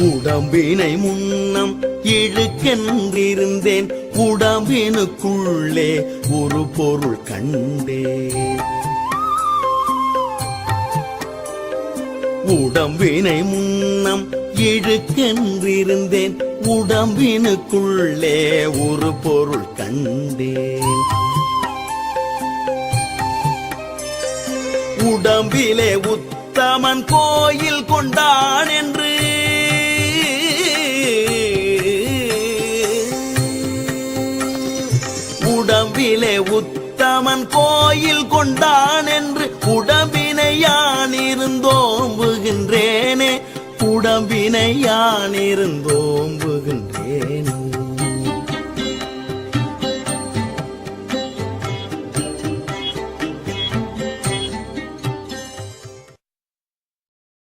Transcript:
உடம்பினை முன்னம் இழுக்கென்றிருந்தேன். உடம்பினுக்குள்ளே ஒரு பொருள் கண்டே உடம்பினை முன்னம் இழுக்கென்றிருந்தேன். உடம்பினுக்குள்ளே ஒரு பொருள் கண்டேன். உடம்பிலே உத்தமன் கோயில் கொண்டான் என்று உடம்பிலே உத்தமன் கோயில் கொண்டான் என்று உடம்பினை யான் உடம்பினை யான்